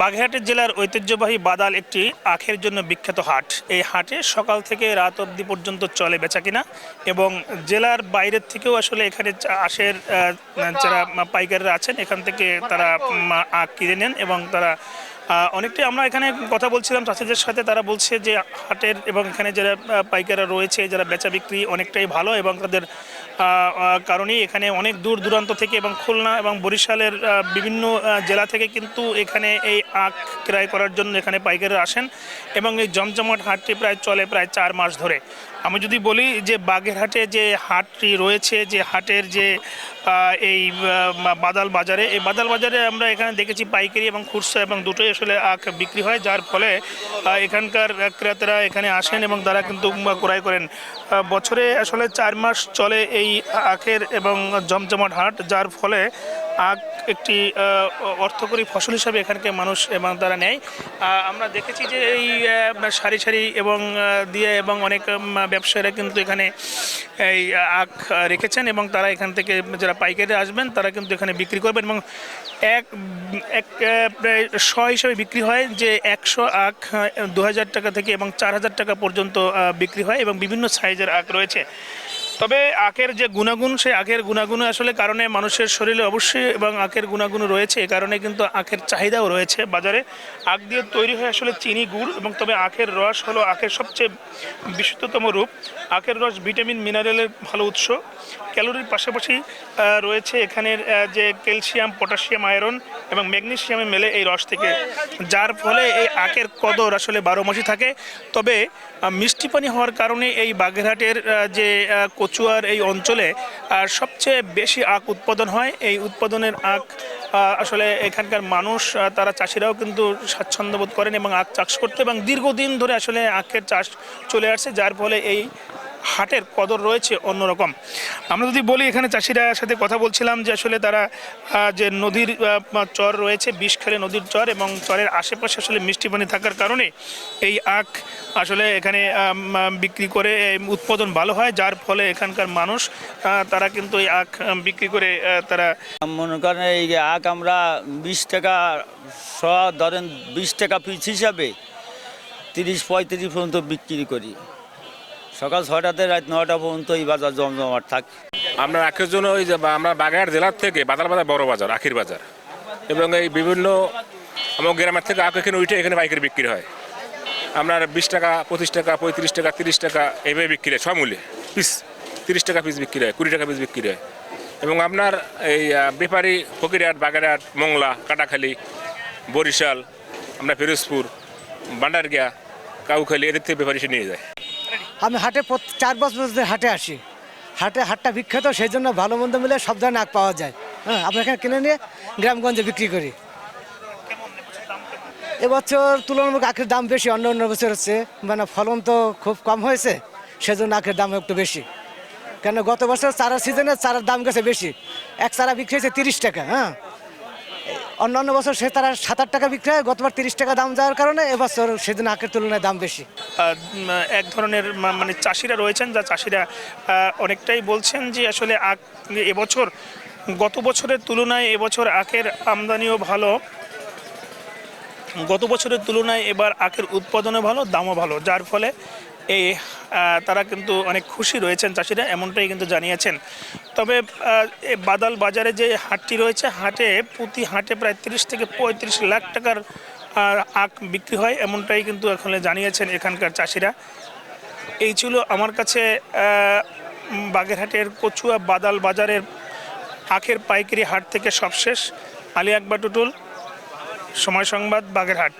বাগেরহাটের জেলার ঐতিহ্যবাহী বাদাল একটি আখের জন্য বিখ্যাত হাট। এই হাটে সকাল থেকে রাত অবধি পর্যন্ত চলে বেচা কিনা এবং জেলার বাইরের থেকেও আসলে এখানে আখের যারা পাইকাররা আছেন, এখান থেকে তারা আখ কিনে নেন এবং তারা অনেকটাই আমরা এখানে কথা বলছিলাম চাষিদের সাথে। তারা বলছে যে হাটের এবং এখানে যারা পাইকাররা রয়েছে, যারা বেচা বিক্রি অনেকটাই ভালো এবং তাদের কারণেই এখানে অনেক দূর দূরান্ত থেকে এবং খুলনা এবং বরিশালের বিভিন্ন জেলা থেকে কিন্তু এখানে এই আখ ক্রয় করার জন্য এখানে পাইকাররা আসেন এবং এই জমজমাট হাটটি প্রায় চলে প্রায় চার মাস ধরে। আমি যদি বলি যে বাগেরহাটে যে হাটটি রয়েছে, যে হাটের যে এই বাদাল বাজারে, এই বাদাল বাজারে আমরা এখানে দেখেছি পাইকারি এবং খুচরা এবং দুটোই আসলে আখ বিক্রি হয়। যার ফলে এখানকার ক্রেতারা এখানে আসেন এবং তারা কিন্তু ক্রয় করেন। বছরে আসলে চার মাস চলে এই আখের এবং জমজমাট হাট, যার ফলে আখ একটি অর্থকরী ফসল হিসাবে এখানকে মানুষ এবং তারা নেয়। আমরা দেখেছি যে এই সারি সারি এবং দিয়ে এবং অনেক ব্যবসায়ীরা কিন্তু এখানে এই আখ রেখেছেন এবং তারা এখান থেকে যারা পাইকারি আসবেন, তারা কিন্তু এখানে বিক্রি করবেন এবং এক এক শ হিসাবে বিক্রি হয় যে একশো আখ দু হাজার টাকা থেকে এবং চার হাজার টাকা পর্যন্ত বিক্রি হয় এবং বিভিন্ন সাইজের আখ রয়েছে। তবে আখের যে গুণাগুণ, সেই আখের গুণাগুণ আসলে কারণে মানুষের শরীরে অবশ্যই এবং আখের গুণাগুণ রয়েছে। এই কারণে কিন্তু আখের চাহিদাও রয়েছে। বাজারে আখ দিয়ে তৈরি হয় আসলে চিনি, গুড় এবং তবে আখের রস হলো আখের সবচেয়ে বিশুদ্ধতম রূপ। আখের রস ভিটামিন, মিনারেলের ভালো উৎস। ক্যালোরির পাশাপাশি রয়েছে এখানের যে ক্যালসিয়াম, পটাশিয়াম, আয়রন এবং ম্যাগনেশিয়ামে মেলে এই রস থেকে। যার ফলে এই আখের কদর আসলে বারো মাসই থাকে। তবে মিষ্টি পানি হওয়ার কারণে এই বাগেরহাটের যে কচুয়ার এই অঞ্চলে, আর সবচেয়ে বেশি আখ উৎপাদন হয়। এই উৎপাদনের আখ আসলে এখানকার মানুষ তারা চাষিরাও কিন্তু স্বাচ্ছন্দ্য বোধ করেন এবং আখ চাষ করতে এবং দীর্ঘদিন ধরে আসলে আখের চাষ চলে আসছে, যার ফলে এই হাটের কদর রয়েছে অন্যরকম। আমরা যদি বলি, এখানে চাষিরা সাথে কথা বলছিলাম যে আসলে তারা যে নদীর চর রয়েছে বিষখালী নদীর চর এবং চরের আশেপাশে আসলে মিষ্টি পানি থাকার কারণে এই আখ আসলে এখানে বিক্রি করে উৎপাদন ভালো হয়, যার ফলে এখানকার মানুষ তারা কিন্তু এই আখ বিক্রি করে তারা মনে করেন এই আখ আমরা বিশ টাকা, শ, ধরেন বিশ টাকা পিস হিসাবে তিরিশ, পঁয়ত্রিশ পর্যন্ত বিক্রি করি। সকাল ছয়টাতে রাত নয়টা পর্যন্ত এই বাজার জমজমাট থাকে। আমরা আখের জন্য ওই যে আমরা বাগেরহাট জেলার থেকে বাজার বাজার বড় বাজার আখির বাজার। এবং এই বিভিন্ন আমার গ্রামের থেকে আখ এখানে উঠে এখানে পাইকারি বিক্রি হয়। আপনার বিশ টাকা পঁচিশ টাকা পঁয়ত্রিশ টাকা তিরিশ টাকা এইভাবে বিক্রি হয় সব মূল্যে পিস তিরিশ টাকা পিস বিক্রি হয় কুড়ি টাকা পিস বিক্রি হয়। এবং আপনার এই আহ, ব্যাপারী ফকিরহাট বাগেরহাট মংলা কাটাখালি বরিশাল আমরা ফিরোজপুর বান্ডারগিয়া কাউখালি এদের থেকে ব্যাপারী এসে নিয়ে যায়। আমি হাটে চার বছর ধরে হাটে আসি। হাটে হাটটা বিখ্যাত সেই জন্য ভালো মন্দ মিলে সব ধরনের আখ পাওয়া যায়। হ্যাঁ আমরা এখানে কিনে নিয়ে গ্রামগঞ্জে বিক্রি করি। এবছর তুলনামূলক আখের দাম বেশি, অন্য অন্য বছর হচ্ছে। মানে ফলন তো খুব কম হয়েছে, সেজন্য আখের দাম একটু বেশি। কেন গত বছর চারা সিজনে চারার দাম গেছে বেশি। এক চারা বিক্রি হয়েছে তিরিশ টাকা হ্যাঁ। অন্য অন্য বছর সে তারা সাত আট টাকা বিক্রি হয়, গতবার তিরিশ টাকা দাম যাওয়ার কারণে এবছর সেদিন আখের তুলনায় দাম বেশি। এক ধরনের মানে চাষিরা রয়েছেন, যা চাষিরা অনেকটাই বলছেন যে আসলে আখ এবছর, গত বছরের তুলনায় এবছর আখের আমদানিও ভালো। গত বছরের তুলনায় এবার আখের উৎপাদনও ভালো, দামও ভালো, যার ফলে এই তারা কিন্তু অনেক খুশি রয়েছেন চাষিরা, এমনটাই কিন্তু জানিয়েছেন। তবে বাদাল বাজারে যে হাটটি রয়েছে, হাটে প্রতি হাটে প্রায় তিরিশ থেকে পঁয়ত্রিশ লাখ টাকার আখ বিক্রি হয়, এমনটাই কিন্তু এখন জানিয়েছেন এখানকার চাষিরা। এই ছিল আমার কাছে বাগেরহাটের কচুয়া বাদাল বাজারের আখের পাইকারি হাট থেকে সবশেষ। আলী আকবর টুটুল, সময় সংবাদ, বাগেরহাট।